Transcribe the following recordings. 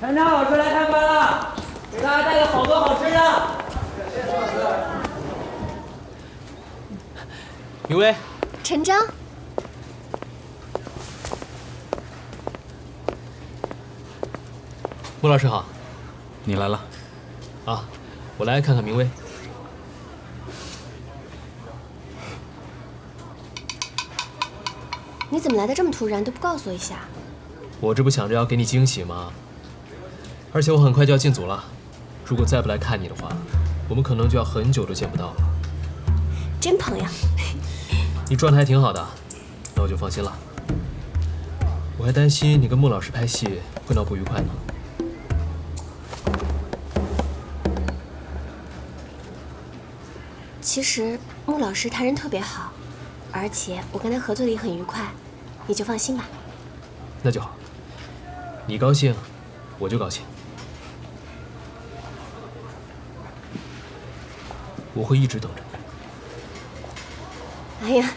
陈章老师来看班了，给大家带了好多好吃的。谢谢老师明威，陈章，穆老师好。你来了，啊，我来看看明威。你怎么来的这么突然，都不告诉我一下？我这不想着要给你惊喜吗？而且我很快就要进组了，如果再不来看你的话，我们可能就要很久都见不到了。真朋友。你状态还挺好的，那我就放心了。我还担心你跟穆老师拍戏会闹不愉快呢。其实穆老师他人特别好，而且我跟他合作的也很愉快，你就放心吧。那就好，你高兴，我就高兴。我会一直等着你。哎呀，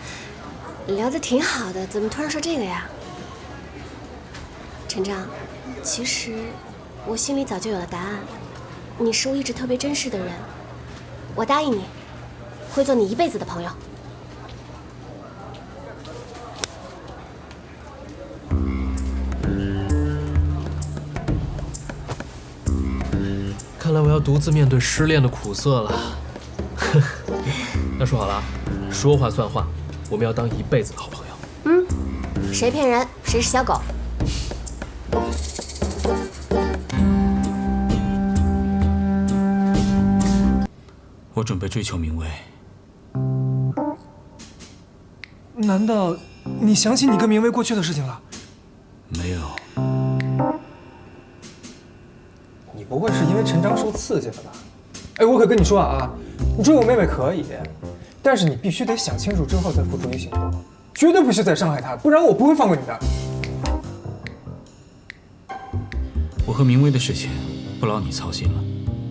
聊的挺好的，怎么突然说这个呀？陈章，其实我心里早就有了答案，你是我一直特别珍视的人，我答应你，会做你一辈子的朋友。看来我要独自面对失恋的苦涩了。那说好了，说话算话，我们要当一辈子的好朋友。嗯，谁骗人谁是小狗。我准备追求明威。难道你想起你跟明威过去的事情了？没有，你不会是因为陈章受刺激了吧？哎，我可跟你说啊，你追我妹妹可以，但是你必须得想清楚之后再付诸于行动，绝对不许再伤害她，不然我不会放过你的。我和明威的事情不劳你操心了，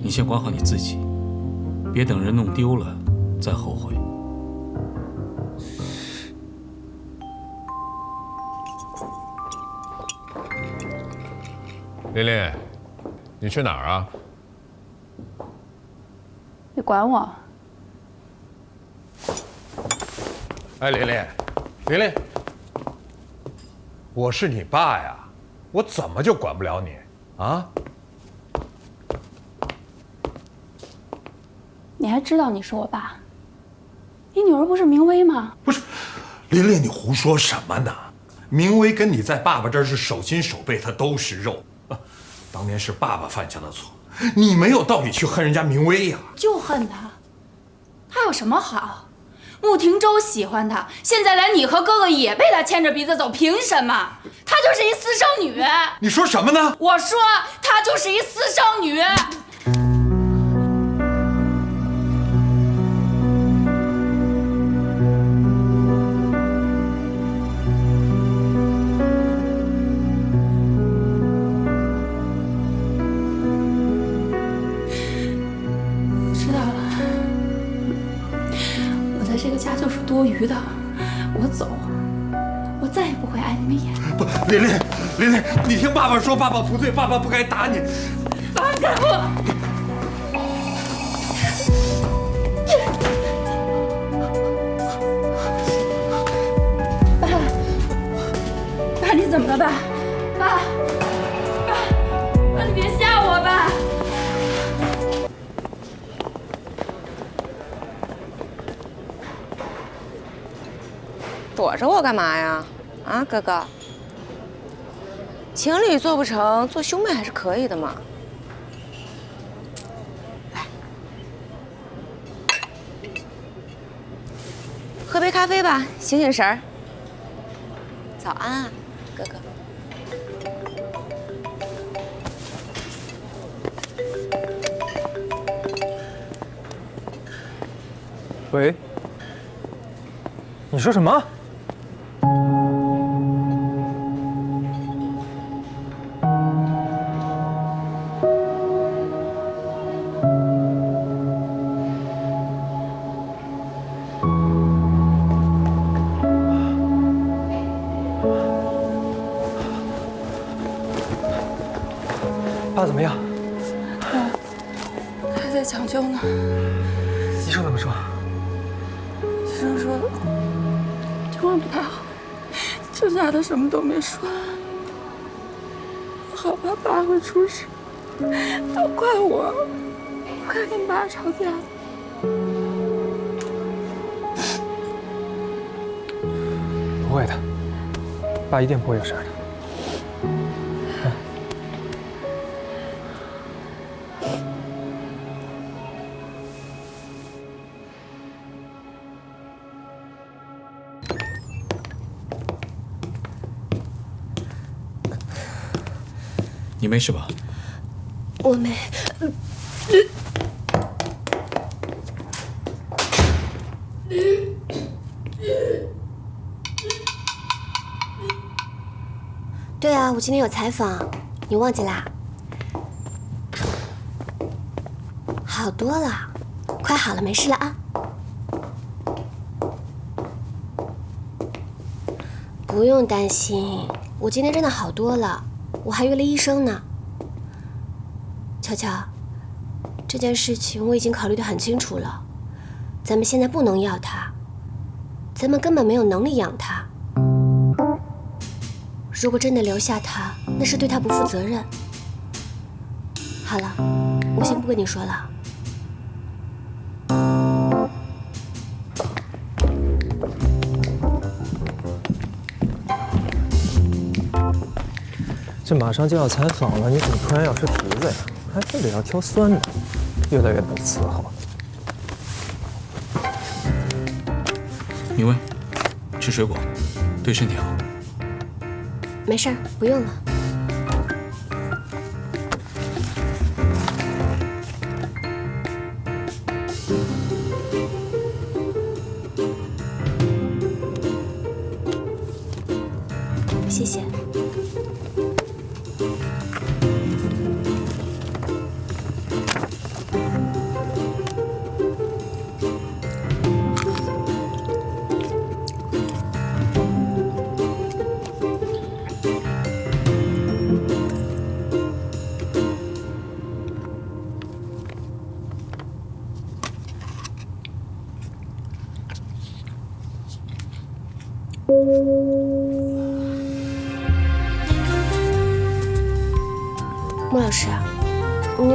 你先管好你自己，别等人弄丢了再后悔。琳琳，你去哪儿啊？你管我？哎，琳琳，琳琳，我是你爸呀，我怎么就管不了你啊？你还知道你是我爸？你女儿不是明威吗？不是，琳琳，你胡说什么呢？明威跟你在爸爸这儿是手心手背，他都是肉。啊当年是爸爸犯下的错，你没有道理去恨人家明威呀。就恨他，他有什么好？穆廷洲喜欢他，现在连你和哥哥也被他牵着鼻子走，凭什么？她就是一私生女。你说什么呢？我说她就是一私生女。就是多余的，我走，我再也不会碍你们眼。不，琳琳，琳琳，你听爸爸说，爸爸不对，爸爸不该打你。放开我！爸，爸，你怎么了，爸，躲着我干嘛呀？啊，哥哥，情侣做不成，做兄妹还是可以的嘛。来，喝杯咖啡吧，醒醒神儿。早安啊，哥哥。喂，你说什么？爸怎么样？还在抢救呢。医生怎么说？医生说情况不太好，剩下的什么都没说。我好怕爸会出事，都怪我，我该跟爸吵架。不会的，爸一定不会有事的。你没事吧？我没。对啊，我今天有采访，你忘记啦？好多了，快好了，没事了啊。不用担心，我今天真的好多了，我还约了医生呢。乔乔，这件事情我已经考虑的很清楚了，咱们现在不能要他，咱们根本没有能力养他。如果真的留下他，那是对他不负责任。好了，我先不跟你说了。这马上就要采访了，你怎么突然要吃橘子呀？还非得要挑酸的，越来越难伺候。明威，吃水果，对身体好。没事儿，不用了。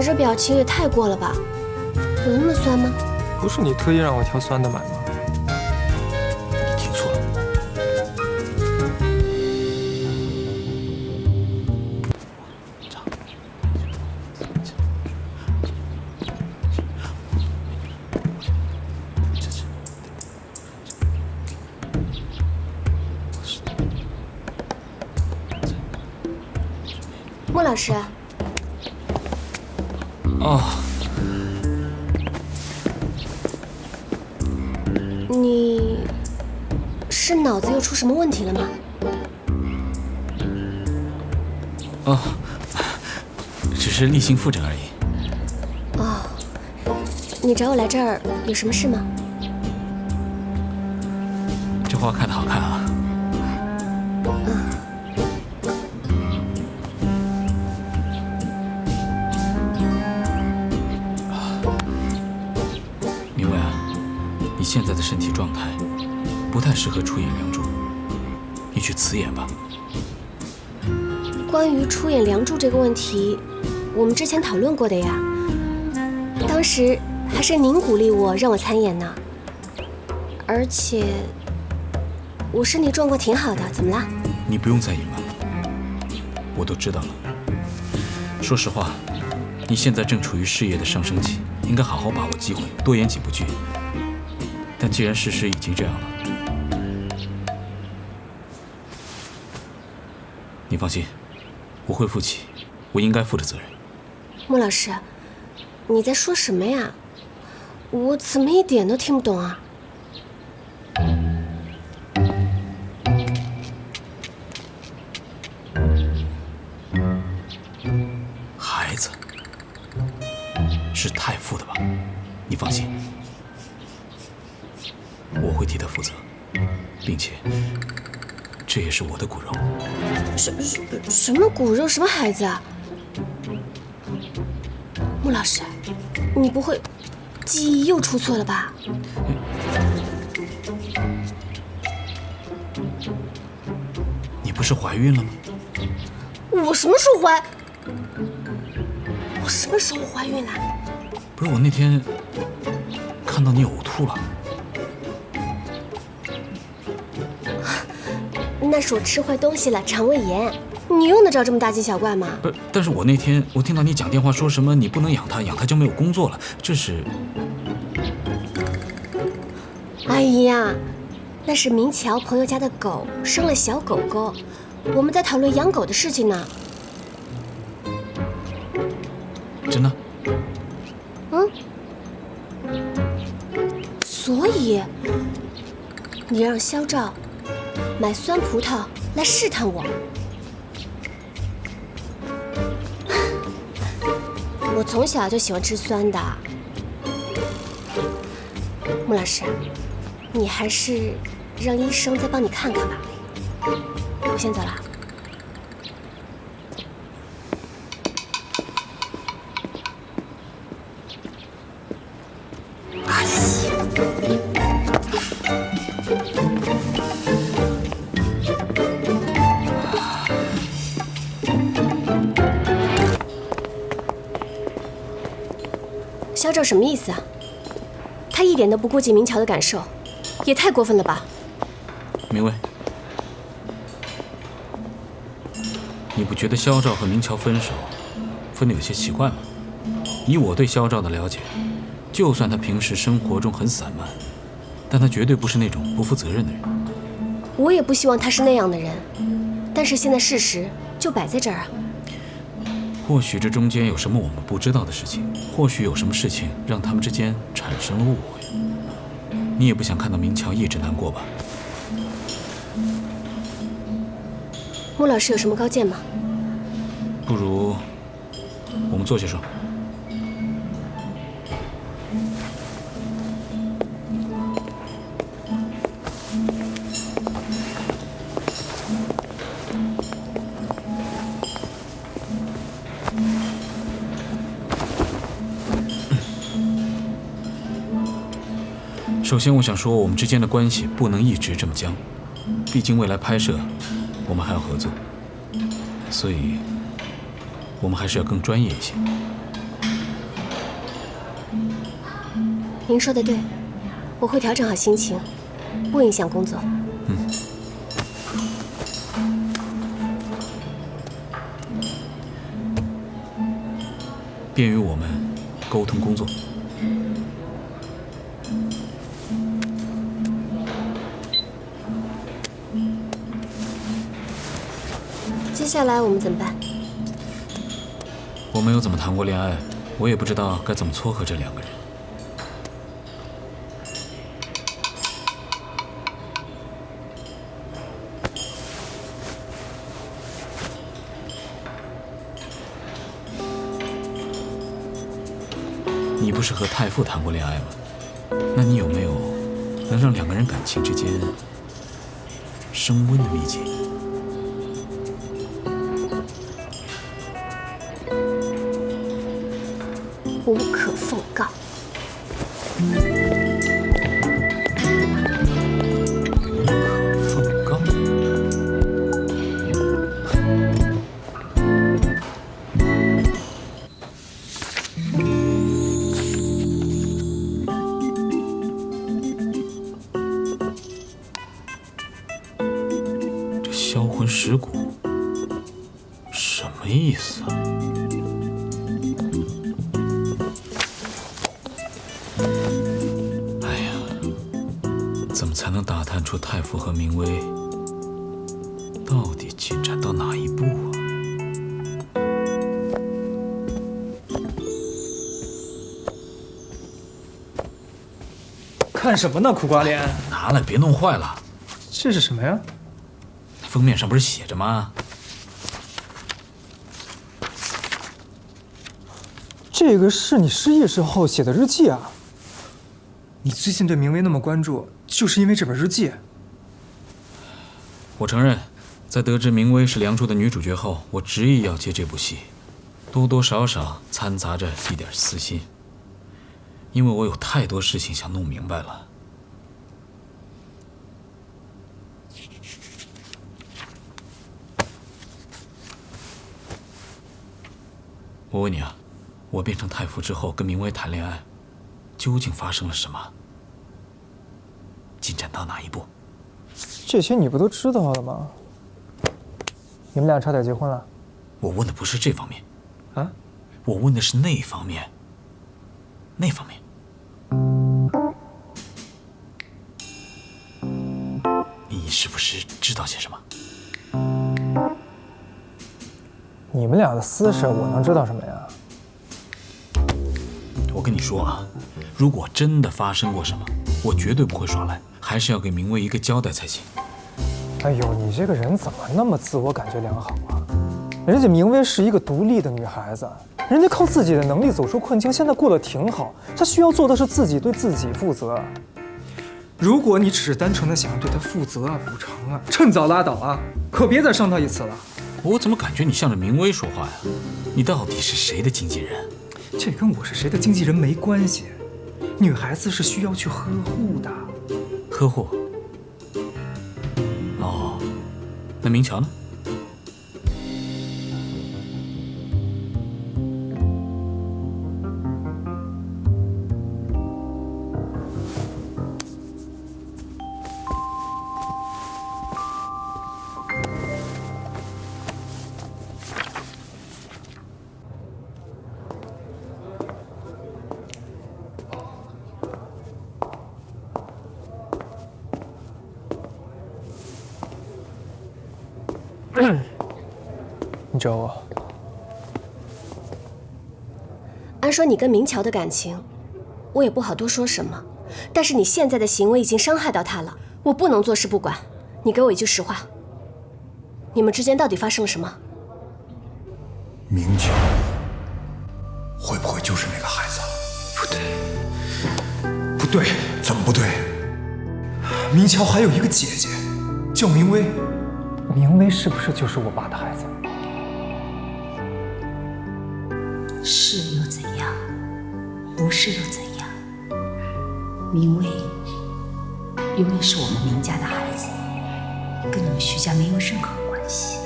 这表情也太过了吧？有那么酸吗？不是你特意让我挑酸的买吗？你听错了。穆老师，哦，你是脑子又出什么问题了吗？哦，只是例行复诊而已。哦，你找我来这儿有什么事吗？这花开的好看啊！明现在的身体状态不太适合出演《梁祝》，你去辞演吧。关于出演《梁祝》这个问题，我们之前讨论过的呀。当时还是您鼓励我让我参演呢。而且我身体状况挺好的，怎么了？你不用再隐瞒了，我都知道了。说实话，你现在正处于事业的上升期，应该好好把握机会，多演几部剧。但既然事实已经这样了，你放心，我会负起我应该负的责任。穆老师，你在说什么呀？我怎么一点都听不懂啊？孩子是太傅的吧？你放心，我会替他负责，并且这也是我的骨肉。什什什么骨肉什么孩子啊？穆老师，你不会记忆又出错了吧？你不是怀孕了吗？我什么时候怀？我什么时候怀孕了？不是我那天看到你呕吐了，那是我吃坏东西了，肠胃炎。你用得着这么大惊小怪吗？不是？但是我那天我听到你讲电话说什么你不能养它，养它就没有工作了，这是哎呀，那是明桥朋友家的狗生了小狗狗，我们在讨论养狗的事情呢。真的？嗯，所以你让肖照买酸葡萄来试探我。我从小就喜欢吃酸的。穆老师，你还是让医生再帮你看看吧。我先走了。什么意思啊？他一点都不顾及明桥的感受，也太过分了吧！明薇，你不觉得肖照和明桥分手分得有些奇怪吗？以我对肖照的了解，就算他平时生活中很散漫，但他绝对不是那种不负责任的人。我也不希望他是那样的人，但是现在事实就摆在这儿啊。或许这中间有什么我们不知道的事情，或许有什么事情让他们之间产生了误会。你也不想看到明乔一直难过吧？穆老师有什么高见吗？不如我们坐下说。首先，我想说，我们之间的关系不能一直这么僵，毕竟未来拍摄，我们还要合作，所以，我们还是要更专业一些。您说的对，我会调整好心情，不影响工作。嗯。便于我们沟通工作。接下来我们怎么办？我没有怎么谈过恋爱，我也不知道该怎么撮合这两个人。你不是和太傅谈过恋爱吗？那你有没有能让两个人感情之间升温的秘籍？无可奉告。奉告。这销魂蚀骨什么意思啊？才能打探出太傅和明威到底进展到哪一步啊？看什么呢，苦瓜脸？拿来，别弄坏了。这是什么呀？封面上不是写着吗？这个是你失忆时候写的日记啊！你最近对明威那么关注，就是因为这本日记。我承认，在得知明威是《梁祝》的女主角后，我执意要接这部戏，多多少少掺杂着一点私心，因为我有太多事情想弄明白了。我问你啊，我变成太傅之后跟明威谈恋爱，究竟发生了什么？进展到哪一步？这些你不都知道了吗？你们俩差点结婚了？我问的不是这方面，啊？我问的是那方面。那方面，你是不是知道些什么？你们俩的私事，我能知道什么呀？我跟你说啊，如果真的发生过什么，我绝对不会耍赖，还是要给明威一个交代才行。哎呦，你这个人怎么那么自我感觉良好啊？人家明威是一个独立的女孩子，人家靠自己的能力走出困境，现在过得挺好。她需要做的是自己对自己负责。如果你只是单纯的想要对她负责啊、补偿啊，趁早拉倒啊，可别再伤她一次了。我怎么感觉你向着明威说话呀？你到底是谁的经纪人？这跟我是谁的经纪人没关系。女孩子是需要去呵护的。客户？哦，那明桥呢？你找我？按说你跟明桥的感情，我也不好多说什么。但是你现在的行为已经伤害到他了，我不能坐视不管。你给我一句实话，你们之间到底发生了什么？明桥会不会就是那个孩子？不对，不对，怎么不对？明桥还有一个姐姐，叫明威。明威是不是就是我爸的孩子？是又怎样？不是又怎样？明威永远是我们明家的孩子，跟你们徐家没有任何关系。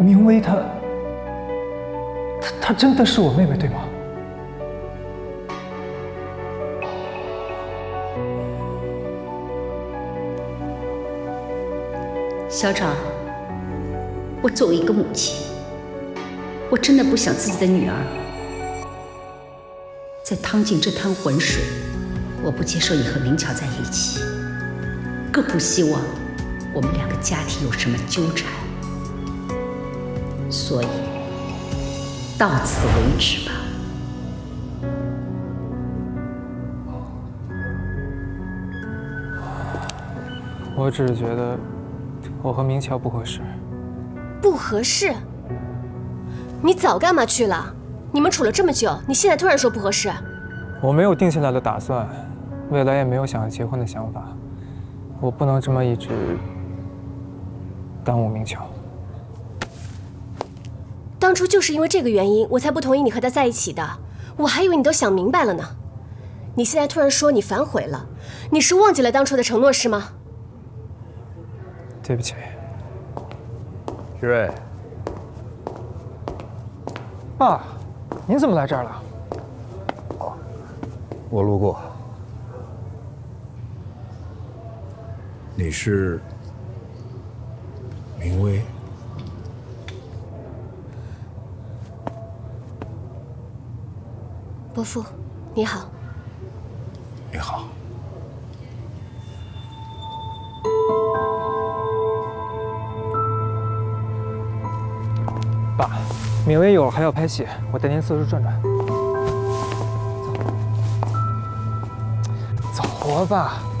明威她，她她真的是我妹妹对吗？小长，我作为一个母亲，我真的不想自己的女儿再趟进这滩浑水。我不接受你和明桥在一起，更不希望我们两个家庭有什么纠缠。所以，到此为止吧。我只是觉得我和明桥不合适。不合适？你早干嘛去了？你们处了这么久，你现在突然说不合适？我没有定下来的打算，未来也没有想要结婚的想法。我不能这么一直耽误明桥。当初就是因为这个原因，我才不同意你和他在一起的。我还以为你都想明白了呢。你现在突然说你反悔了，你是忘记了当初的承诺是吗？对不起，徐瑞，爸，您怎么来这儿了？我路过。你是明威？伯父，你好。你好。明威一会还要拍戏，我带您四处转转。走，走啊，爸。